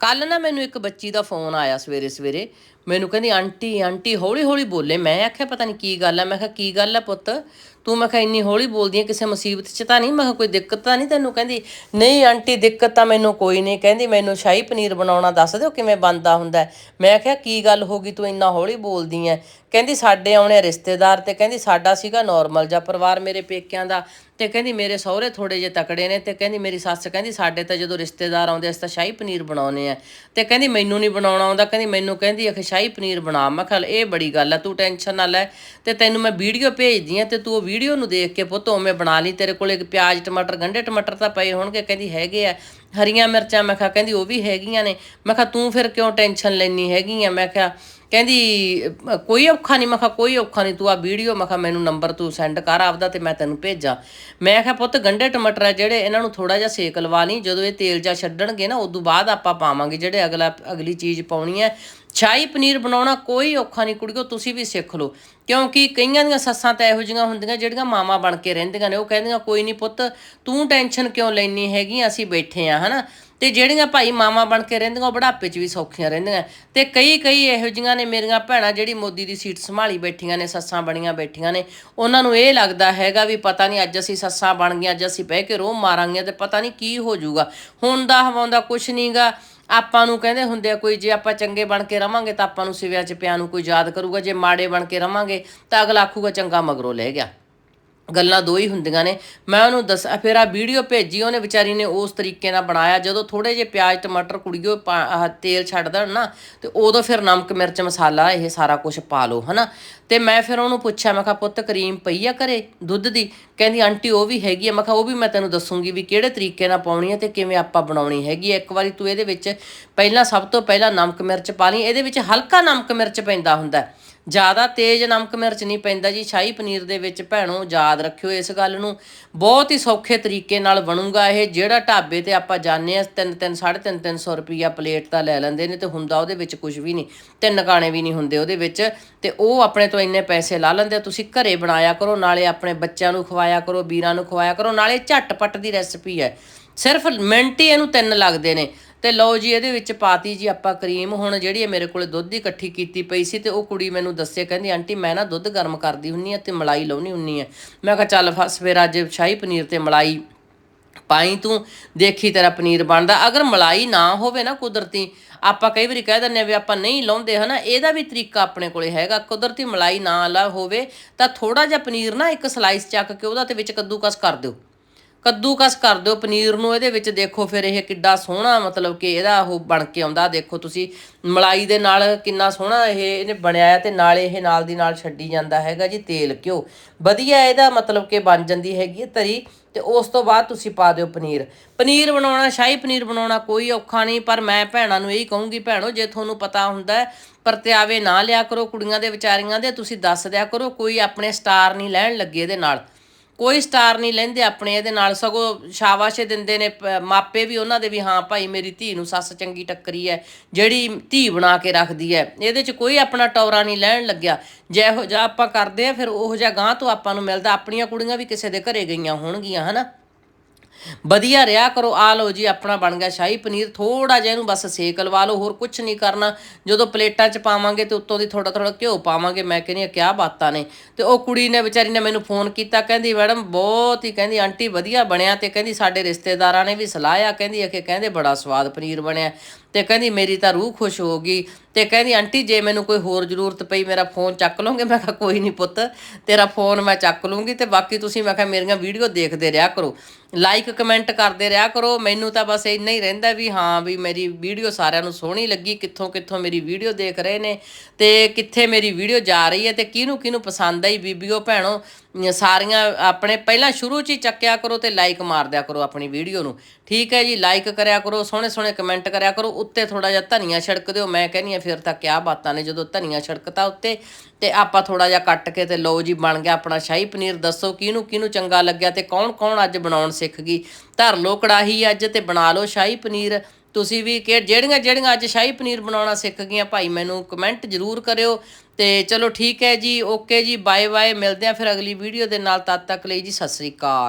ਕੱਲ ਨਾ ਮੈਨੂੰ ਇੱਕ ਬੱਚੀ ਦਾ ਫੋਨ ਆਇਆ ਸਵੇਰੇ ਸਵੇਰੇ ਮੈਨੂੰ ਕਹਿੰਦੀ, ਆਂਟੀ ਆਂਟੀ, ਹੌਲੀ ਹੌਲੀ ਬੋਲੇ। ਮੈਂ ਆਖਿਆ, ਪਤਾ ਨਹੀਂ ਕੀ ਗੱਲ ਹੈ ਮੈਂ ਕਿਹਾ, ਕੀ ਗੱਲ ਹੈ ਪੁੱਤ? ਤੂੰ ਮੈਂ ਕਿਹਾ, ਇੰਨੀ ਹੌਲੀ ਬੋਲਦੀ ਹੈ ਕਿਸੇ ਮੁਸੀਬਤ 'ਚ ਤਾਂ ਨਹੀਂ? ਮੈਂ ਕਿਹਾ, ਕੋਈ ਦਿੱਕਤ ਤਾਂ ਨਹੀਂ ਤੈਨੂੰ? ਕਹਿੰਦੀ, ਨਹੀਂ ਆਂਟੀ, ਦਿੱਕਤ ਤਾਂ ਮੈਨੂੰ ਕੋਈ ਨਹੀਂ। ਕਹਿੰਦੀ, ਮੈਨੂੰ ਸ਼ਾਹੀ ਪਨੀਰ ਬਣਾਉਣਾ ਦੱਸ ਦਿਓ, ਕਿਵੇਂ ਬਣਦਾ ਹੁੰਦਾ? ਮੈਂ ਆਖਿਆ, ਕੀ ਗੱਲ ਹੋ ਗਈ? ਤੂੰ ਇੰਨਾ ਹੌਲੀ ਬੋਲਦੀ ਹੈ ਕਹਿੰਦੀ, ਸਾਡੇ ਆਉਣੇ ਰਿਸ਼ਤੇਦਾਰ ਤੇ। ਕਹਿੰਦੀ, ਸਾਡਾ ਸੀਗਾ ਨਾਰਮਲ ਜਿਹਾ ਪਰਿਵਾਰ ਮੇਰੇ ਪੇਕਿਆਂ ਦਾ। ਤੇ ਕਹਿੰਦੀ, ਮੇਰੇ ਸਹੁਰੇ ਥੋੜੇ ਜਿਹੇ ਤਕੜੇ ਨੇ। ਤੇ ਕਹਿੰਦੀ, ਮੇਰੀ ਸੱਸ ਕਹਿੰਦੀ, ਸਾਡੇ ਤਾਂ ਜਦੋਂ ਰਿਸ਼ਤੇਦਾਰ ਆਉਂਦੇ, ਅਸੀਂ ਤਾਂ ਸ਼ਾਹੀ ਪਨੀਰ ਬਣਾਉਨੇ ਆ। ਤੇ ਕਹਿੰਦੀ, ਮੈਨੂੰ ਨਹੀਂ ਬਣਾਉਣਾ ਆਉਂਦਾ। ਕਹਿੰਦੀ, ਮੈਨੂੰ ਕਹਿੰਦੀ, ਅਖੇ ਸ਼ਾਹੀ ਪਨੀਰ ਬਣਾ। ਮੈਂ ਕਿਹਾ, ਇਹ ਬੜੀ ਗੱਲ ਆ, ਤੂੰ ਟੈਨਸ਼ਨ ਨਾ ਲੈ। ਤੇ ਤੈਨੂੰ ਮੈਂ ਵੀਡੀਓ ਭੇਜਦੀ ਆ ਤੇ ਤੂੰ ਉਹ ਵੀਡੀਓ ਨੂੰ ਦੇਖ ਕੇ ਪੁੱਤ ਉਵੇਂ ਬਣਾ ਲਈ। ਤੇਰੇ ਕੋਲੇ ਪਿਆਜ਼, ਟਮਾਟਰ, ਗੰਢੇ ਟਮਾਟਰ ਤਾਂ ਪਏ ਹੋਣਗੇ, ਕਹਿੰਦੀ ਹੈਗੇ ਆ। ਹਰੀਆਂ ਮਿਰਚਾਂ, ਮੈਂ ਕਿਹਾ, ਕਹਿੰਦੀ ਉਹ ਵੀ ਹੈਗੀਆਂ ਨੇ। ਮੈਂ ਕਿਹਾ, ਤੂੰ ਫਿਰ ਕਿਉਂ ਟੈਨਸ਼ਨ ਲੈਣੀ ਹੈਗੀ ਆ? ਮੈਂ ਕਿਹਾ, ਕਹਿੰਦੀ, ਕੋਈ ਔਖਾ ਨਹੀਂ ਮੈਂ ਕਿਹਾ, ਕੋਈ ਔਖਾ ਨਹੀਂ ਤੂੰ ਆ ਵੀਡੀਓ, ਮੈਂ ਕਿਹਾ, ਮੈਨੂੰ ਨੰਬਰ ਤੂੰ ਸੈਂਡ ਕਰ ਆਪਦਾ ਤੇ ਮੈਂ ਤੈਨੂੰ ਭੇਜਾਂ। ਮੈਂ ਕਿਹਾ, ਪੁੱਤ, ਗੰਢੇ ਟਮਾਟਰ ਆ ਜਿਹੜੇ, ਇਹਨਾਂ ਨੂੰ ਥੋੜਾ ਜਿਹਾ ਸੇਕ ਲਵਾ ਲਈ। ਜਦੋਂ ਇਹ ਤੇਲ ਜਾ ਛੱਡਣਗੇ ਨਾ, ਉਦੋਂ ਬਾਅਦ ਆਪਾਂ ਪਾਵਾਂਗੇ ਜਿਹੜੇ ਅਗਲਾ, ਅਗਲੀ ਚੀਜ਼ ਪਾਉਣੀ ਹੈ। ਸ਼ਾਹੀ ਪਨੀਰ ਬਣਾਉਣਾ ਕੋਈ ਔਖਾ ਨਹੀਂ ਕੁੜੀਓ, ਤੁਸੀਂ ਵੀ ਸਿੱਖ ਲਓ। ਕਿਉਂਕਿ ਕਈਆਂ ਦੀਆਂ ਸੱਸਾਂ ਤਾਂ ਇਹੋ ਜਿਹੀਆਂ ਹੁੰਦੀਆਂ ਜਿਹੜੀਆਂ ਮਾਵਾਂ ਬਣ ਕੇ ਰਹਿੰਦੀਆਂ ਨੇ। ਉਹ ਕਹਿੰਦੀਆਂ, ਕੋਈ ਨਹੀਂ ਪੁੱਤ, ਤੂੰ ਟੈਨਸ਼ਨ ਕਿਉਂ ਲੈਣੀ ਹੈਗੀ? ਅਸੀਂ ਬੈਠੇ ਆ, ਹਨਾ? ਤੇ ਜਿਹੜੀਆਂ ਭਾਈ ਮਾਵਾਂ ਬਣ ਕੇ ਰਹਿੰਦੀਆਂ, ਉਹ ਬੁਢਾਪੇ 'ਚ ਵੀ ਸੌਖੀਆਂ ਰਹਿੰਦੀਆਂ। ਤੇ ਕਈ ਕਈ ਇਹੋ ਜਿਹੀਆਂ ਨੇ ਮੇਰੀਆਂ ਭੈਣਾਂ ਜਿਹੜੀ ਮੋਦੀ ਦੀ ਸੀਟ ਸੰਭਾਲੀ ਬੈਠੀਆਂ ਨੇ, ਸੱਸਾਂ ਬਣੀਆਂ ਬੈਠੀਆਂ ਨੇ। ਉਹਨਾਂ ਨੂੰ ਇਹ ਲੱਗਦਾ ਹੈਗਾ ਵੀ ਪਤਾ ਨਹੀਂ ਅੱਜ ਅਸੀਂ ਸੱਸਾਂ ਬਣ ਗਈਆਂ, ਅੱਜ ਅਸੀਂ ਬਹਿ ਕੇ ਰੋਹ ਮਾਰਾਂਗੇ ਤੇ ਪਤਾ ਨਹੀਂ ਕੀ ਹੋ ਜਾਊਗਾ। ਹੁਣ ਦਾ ਹਵਾਉਂਦਾ ਕੁਛ ਨਹੀਂਗਾ ਆਪਾਂ ਨੂੰ ਕਹਿੰਦੇ ਹੁੰਦੇ ਆ ਕੋਈ, ਜੇ ਆਪਾਂ ਚੰਗੇ ਬਣ ਕੇ ਰਵਾਂਗੇ ਤਾਂ ਆਪਾਂ ਨੂੰ ਸਿਵਿਆਂ 'ਚ ਪਿਆ ਨੂੰ ਕੋਈ ਯਾਦ ਕਰੂਗਾ, ਜੇ ਮਾੜੇ ਬਣ ਕੇ ਰਵਾਂਗੇ ਤਾਂ ਅਗਲਾ ਆਖੂਗਾ ਚੰਗਾ ਮਗਰੋਂ ਲੈ ਗਿਆ। ਗੱਲਾਂ ਦੋ ਹੀ ਹੁੰਦੀਆਂ ਨੇ। ਮੈਂ ਉਹਨੂੰ ਦੱਸ, ਫਿਰ ਆ ਵੀਡੀਓ ਭੇਜੀ, ਉਹਨੇ ਵਿਚਾਰੀ ਨੇ ਉਸ ਤਰੀਕੇ ਨਾਲ ਬਣਾਇਆ। ਜਦੋਂ ਥੋੜੇ ਜਿਹੇ ਪਿਆਜ਼, ਟਮਾਟਰ, ਕੁੜੀਓ, ਪਾ- ਤੇਲ ਛੱਡ ਦੇਣ ਨਾ, ਤੇ ਉਦੋਂ ਫਿਰ ਨਮਕ, ਮਿਰਚ, ਮਸਾਲਾ, ਇਹ ਸਾਰਾ ਕੁਝ ਪਾ ਲਓ, ਹਨਾ। ਤੇ ਮੈਂ ਫਿਰ ਉਹਨੂੰ ਪੁੱਛਿਆ, ਮੈਂ ਕਿਹਾ, ਪੁੱਤ, ਕਰੀਮ ਪਈ ਆ ਘਰੇ ਦੁੱਧ ਦੀ? ਕਹਿੰਦੀ, ਆਂਟੀ, ਉਹ ਵੀ ਹੈਗੀ ਆ। ਮੈਂ ਕਿਹਾ, ਉਹ ਵੀ ਮੈਂ ਤੈਨੂੰ ਦੱਸੂਗੀ ਵੀ ਕਿਹੜੇ ਤਰੀਕੇ ਨਾਲ ਪਾਉਣੀ ਹੈ ਤੇ ਕਿਵੇਂ ਆਪਾਂ ਬਣਾਉਣੀ ਹੈਗੀ ਆ। ਇੱਕ ਵਾਰੀ ਤੂੰ ਇਹਦੇ ਵਿੱਚ ਪਹਿਲਾਂ ਸਭ ਤੋਂ ਪਹਿਲਾਂ ਨਮਕ, ਮਿਰਚ ਪਾ ਲਈ। ਇਹਦੇ ਵਿੱਚ ਹਲਕਾ ਨਮਕ, ਮਿਰਚ ਪੈਂਦਾ ਹੁੰਦਾ। ਜ਼ਿਆਦਾ ਤੇਜ਼ ਨਮਕ ਮਿਰਚ ਨਹੀਂ ਪੈਂਦਾ ਜੀ, ਸ਼ਾਹੀ ਪਨੀਰ ਦੇ ਵਿੱਚ ਭੈਣੋ ਯਾਦ ਰੱਖਿਓ ਇਸ ਗੱਲ ਨੂੰ। ਬਹੁਤ ਹੀ ਸੌਖੇ ਤਰੀਕੇ ਨਾਲ ਬਣੂਗਾ ਇਹ, ਜਿਹੜਾ ਢਾਬੇ ਤੇ ਆਪਾਂ ਜਾਂਦੇ ਆ 3 3 3.5 300 ਰੁਪਈਆ ਪਲੇਟ ਦਾ ਲੈ ਲੈਂਦੇ ਨੇ ਤੇ ਹੁੰਦਾ ਉਹਦੇ ਵਿੱਚ ਕੁਝ ਵੀ ਨਹੀਂ। ਤਿੰਨ ਕਾਣੇ ਵੀ ਨਹੀਂ ਹੁੰਦੇ ਉਹਦੇ ਵਿੱਚ ਤੇ ਉਹ ਆਪਣੇ ਤੋਂ ਇੰਨੇ ਪੈਸੇ ਲਾ ਲੈਂਦੇ ਆ। ਤੁਸੀਂ ਘਰੇ ਬਣਾਇਆ ਕਰੋ, ਨਾਲੇ ਆਪਣੇ ਬੱਚਿਆਂ ਨੂੰ ਖਵਾਇਆ ਕਰੋ, ਵੀਰਾਂ ਨੂੰ ਖਵਾਇਆ ਕਰੋ, ਨਾਲੇ ਝਟਪਟ ਦੀ ਰੈਸਪੀ ਹੈ। ਸਿਰਫ ਮਿੰਟ ਹੀ ਇਹਨੂੰ ਤਿੰਨ ਲੱਗਦੇ ਨੇ। ਤੇ ਲਓ ਜੀ, ਇਹਦੇ ਵਿੱਚ ਪਾਤੀ ਜੀ ਆਪਾਂ ਕਰੀਮ। ਹੁਣ ਜਿਹੜੀ ਇਹ ਮੇਰੇ ਕੋਲੇ ਦੁੱਧ ਦੀ ਇਕੱਠੀ ਕੀਤੀ ਪਈ ਸੀ ਤੇ ਉਹ ਕੁੜੀ ਮੈਨੂੰ ਦੱਸੇ ਕਹਿੰਦੀ, ਆਂਟੀ, ਮੈਂ ਨਾ ਦੁੱਧ ਗਰਮ ਕਰਦੀ ਹੁੰਨੀ ਆ ਤੇ ਮਲਾਈ ਲਾਉਣੀ ਹੁੰਨੀ ਆ। ਮੈਂ ਕਿਹਾ, ਚੱਲ ਫਸ, ਫਿਰ ਅੱਜ ਸ਼ਾਹੀ ਪਨੀਰ ਤੇ ਮਲਾਈ ਪਾਈ ਤੂੰ, ਦੇਖੀ ਤੇਰਾ ਪਨੀਰ ਬਣਦਾ। ਅਗਰ ਮਲਾਈ ਨਾ ਹੋਵੇ ਨਾ ਕੁਦਰਤੀ, ਆਪਾਂ ਕਈ ਵਾਰੀ ਕਹਿ ਦਿੰਦੇ ਆ ਵੀ ਆਪਾਂ ਨਹੀਂ ਲਾਉਂਦੇ, ਹਨਾ? ਇਹਦਾ ਵੀ ਤਰੀਕਾ ਆਪਣੇ ਕੋਲੇ ਹੈਗਾ। ਕੁਦਰਤੀ ਮਲਾਈ ਨਾ ਲਾ ਹੋਵੇ ਤਾਂ ਥੋੜਾ ਜਿਹਾ ਪਨੀਰ ਨਾ ਇੱਕ ਸਲਾਈਸ ਚੱਕ ਕੇ ਉਹਦਾ ਤੇ ਵਿੱਚ ਕੱਦੂਕਸ ਕਰ ਦਿਓ। ਕੱਦੂਕਸ ਕਰ ਦਿਓ ਪਨੀਰ ਨੂੰ, ਇਹਦੇ ਵਿੱਚ ਦੇਖੋ ਫਿਰ ਇਹ ਕਿੱਡਾ ਸੋਹਣਾ ਮਤਲਬ ਕਿ ਇਹਦਾ ਉਹ ਬਣ ਕੇ ਆਉਂਦਾ। ਦੇਖੋ ਤੁਸੀਂ ਮਲਾਈ ਦੇ ਨਾਲ ਕਿੰਨਾ ਸੋਹਣਾ ਇਹ, ਇਹਨੇ ਬਣਿਆ ਹੈ ਤੇ ਨਾਲ ਇਹ ਨਾਲ ਦੀ ਨਾਲ ਛੱਡੀ ਜਾਂਦਾ ਹੈਗਾ ਜੀ ਤੇਲ ਘਿਓ। ਵਧੀਆ ਇਹਦਾ ਮਤਲਬ ਕਿ ਬਣ ਜਾਂਦੀ ਹੈਗੀ ਹੈ ਤਰੀ ਤੇ ਉਸ ਤੋਂ ਬਾਅਦ ਤੁਸੀਂ ਪਾ ਦਿਓ ਪਨੀਰ। ਪਨੀਰ ਬਣਾਉਣਾ, ਸ਼ਾਹੀ ਪਨੀਰ ਬਣਾਉਣਾ ਕੋਈ ਔਖਾ ਨਹੀਂ, ਪਰ ਮੈਂ ਭੈਣਾਂ ਨੂੰ ਇਹੀ ਕਹੂੰਗੀ, ਭੈਣੋ ਜੇ ਤੁਹਾਨੂੰ ਪਤਾ ਹੁੰਦਾ ਪਰਤਿਆਵੇ ਨਾ ਲਿਆ ਕਰੋ ਕੁੜੀਆਂ ਦੇ ਵਿਚਾਰੀਆਂ ਦੇ, ਤੁਸੀਂ ਦੱਸ ਦਿਆ ਕਰੋ, ਕੋਈ ਆਪਣੇ ਸਟਾਰ ਨਹੀਂ ਲੈਣ ਲੱਗੇ ਇਹਦੇ ਨਾਲ। ਕੋਈ ਸਟਾਰ ਨਹੀਂ ਲੈਂਦੇ ਆਪਣੇ ਇਹਦੇ ਨਾਲ, ਸਗੋਂ ਸ਼ਾਬਾਸ਼ੇ ਦਿੰਦੇ ਨੇ, ਪ- ਮਾਪੇ ਵੀ ਉਹਨਾਂ ਦੇ ਵੀ, ਹਾਂ ਭਾਈ, ਮੇਰੀ ਧੀ ਨੂੰ ਸੱਸ ਚੰਗੀ ਟੱਕਰੀ ਹੈ ਜਿਹੜੀ ਧੀ ਬਣਾ ਕੇ ਰੱਖਦੀ ਹੈ ਇਹਦੇ 'ਚ ਕੋਈ ਆਪਣਾ ਟੌਰਾ ਨਹੀਂ ਲੈਣ ਲੱਗਿਆ। ਜਿਹੋ ਜਿਹਾ ਆਪਾਂ ਕਰਦੇ ਆ, ਫਿਰ ਉਹੋ ਜਿਹਾ ਗਾਂ ਤੋਂ ਆਪਾਂ ਨੂੰ ਮਿਲਦਾ। ਆਪਣੀਆਂ ਕੁੜੀਆਂ ਵੀ ਕਿਸੇ ਦੇ ਘਰੇ ਗਈਆਂ ਹੋਣਗੀਆਂ, ਹਨਾ? ਵਧੀਆ ਰਿਹਾ ਕਰੋ। ਆ ਲਓ ਜੀ, ਆਪਣਾ ਬਣ ਗਿਆ ਸ਼ਾਹੀ ਪਨੀਰ। ਥੋੜਾ ਜਿਹਾ ਇਹਨੂੰ ਬਸ ਸੇਕ ਲਵਾ ਲਓ, ਹੋਰ ਕੁਝ ਨਹੀਂ ਕਰਨਾ। ਜਦੋਂ ਪਲੇਟਾਂ 'ਚ ਪਾਵਾਂਗੇ ਤੇ ਉੱਤੋਂ ਦੀ ਥੋੜਾ ਥੋੜਾ ਘਿਓ ਪਾਵਾਂਗੇ। ਮੈਂ ਕਹਿੰਦੀ ਆ ਕਿਆ ਬਾਤਾਂ ਨੇ। ਤੇ ਉਹ ਕੁੜੀ ਨੇ, ਵਿਚਾਰੀ ਨੇ ਮੈਨੂੰ ਫੋਨ ਕੀਤਾ। ਕਹਿੰਦੀ, ਮੈਡਮ, ਬਹੁਤ ਹੀ, ਕਹਿੰਦੀ, ਆਂਟੀ ਵਧੀਆ ਬਣਿਆ ਤੇ ਕਹਿੰਦੀ, ਸਾਡੇ ਰਿਸ਼ਤੇਦਾਰਾਂ ਨੇ ਵੀ ਸਲਾਹਿਆ। ਕਹਿੰਦੀ, ਅਖੇ ਕਹਿੰਦੇ ਬੜਾ ਸਵਾਦ ਪਨੀਰ ਬਣਿਆ। ਤੇ ਕਹਿੰਦੀ, ਮੇਰੀ ਤਾਂ ਰੂਹ ਖੁਸ਼ ਹੋ ਗਈ। ਤੇ ਕਹਿੰਦੀ, ਆਂਟੀ, ਜੇ ਮੈਨੂੰ ਕੋਈ ਹੋਰ ਜ਼ਰੂਰਤ ਪਈ, ਮੇਰਾ ਫੋਨ ਚੱਕ ਲਓਗੇ? ਮੈਂ ਕਿਹਾ, ਕੋਈ ਨਹੀਂ ਪੁੱਤ, ਤੇਰਾ ਫੋਨ ਮੈਂ ਚੱਕ ਲੂੰਗੀ ਤੇ ਬਾਕੀ ਤੁਸੀਂ, ਮੈਂ ਕਿਹਾ, ਮੇਰੀਆਂ ਵੀਡੀਓ ਦੇਖਦੇ ਰਿਹਾ ਕਰੋ। ਲਾਈਕ ਕਮੈਂਟ ਕਰਦੇ ਰਿਹਾ ਕਰੋ। ਮੈਨੂੰ ਤਾਂ ਬਸ ਇੰਨਾ ਹੀ ਰਹਿੰਦਾ ਵੀ ਹਾਂ ਵੀ ਮੇਰੀ ਵੀਡੀਓ ਸਾਰਿਆਂ ਨੂੰ ਸੋਹਣੀ ਲੱਗੀ। ਕਿੱਥੋਂ ਕਿੱਥੋਂ ਮੇਰੀ ਵੀਡੀਓ ਦੇਖ ਰਹੇ ਨੇ ਤੇ ਕਿੱਥੇ ਮੇਰੀ ਵੀਡੀਓ ਜਾ ਰਹੀ ਹੈ ਤੇ ਕਿਹਨੂੰ ਕਿਹਨੂੰ ਪਸੰਦ ਆਈ ਬੀਬੀਓ, ਭੈਣੋ? ਸਾਰੀਆਂ ਆਪਣੇ ਪਹਿਲਾਂ ਸ਼ੁਰੂ 'ਚ ਹੀ ਚੱਕਿਆ ਕਰੋ ਤੇ ਲਾਈਕ ਮਾਰ ਦਿਆ ਕਰੋ ਆਪਣੀ ਵੀਡੀਓ ਨੂੰ। ਠੀਕ ਹੈ ਜੀ ਲਾਈਕ ਕਰਿਆ ਕਰੋ, ਸੋਹਣੇ ਸੋਹਣੇ ਕਮੈਂਟ ਕਰਿਆ ਕਰੋ, ਉੱਤੇ ਥੋੜਾ ਜਿਹਾ ਧਨੀਆ ਛਿੜਕ ਦਿਓ। ਮੈਂ ਕਹਿੰਦੀ ਆ ਫਿਰ ਤਾਂ ਕਿਆ ਬਾਤਾਂ ਨੇ, ਜਦੋਂ ਧਨੀਆ ਛਿੜਕਤਾ ਉੱਤੇ, ਤੇ ਆਪਾਂ ਥੋੜਾ ਜਿਹਾ ਕੱਟ ਕੇ ਤੇ ਲਓ ਜੀ, ਬਣ ਗਿਆ ਆਪਣਾ ਸ਼ਾਹੀ ਪਨੀਰ। ਦੱਸੋ ਕਿਹਨੂੰ ਕਿਹਨੂੰ ਚੰਗਾ ਲੱਗਿਆ ਤੇ ਕੌਣ ਕੌਣ ਅੱਜ ਬਣਾਉਣ ਸਿੱਖ ਗਈ? ਧਰ ਲਓ ਕੜਾਹੀ ਅੱਜ ਤੇ ਬਣਾ ਲਓ ਸ਼ਾਹੀ ਪਨੀਰ। ਤੁਸੀਂ ਵੀ ਕਿ ਜਿਹੜੀਆਂ ਜਿਹੜੀਆਂ ਅੱਜ ਸ਼ਾਹੀ ਪਨੀਰ ਬਣਾਉਣਾ ਸਿੱਖ ਗਈਆਂ, ਭਾਈ ਮੈਨੂੰ ਕਮੈਂਟ ਜ਼ਰੂਰ ਕਰਿਓ ਤੇ ਚਲੋ ਠੀਕ ਹੈ ਜੀ ਓਕੇ ਜੀ ਬਾਏ ਬਾਏ ਮਿਲਦੇ ਆ ਫਿਰ ਅਗਲੀ ਵੀਡੀਓ ਦੇ ਨਾਲ, ਤਦ ਤੱਕ ਲਈ ਜੀ, ਸਤਿ ਸ੍ਰੀ ਅਕਾਲ।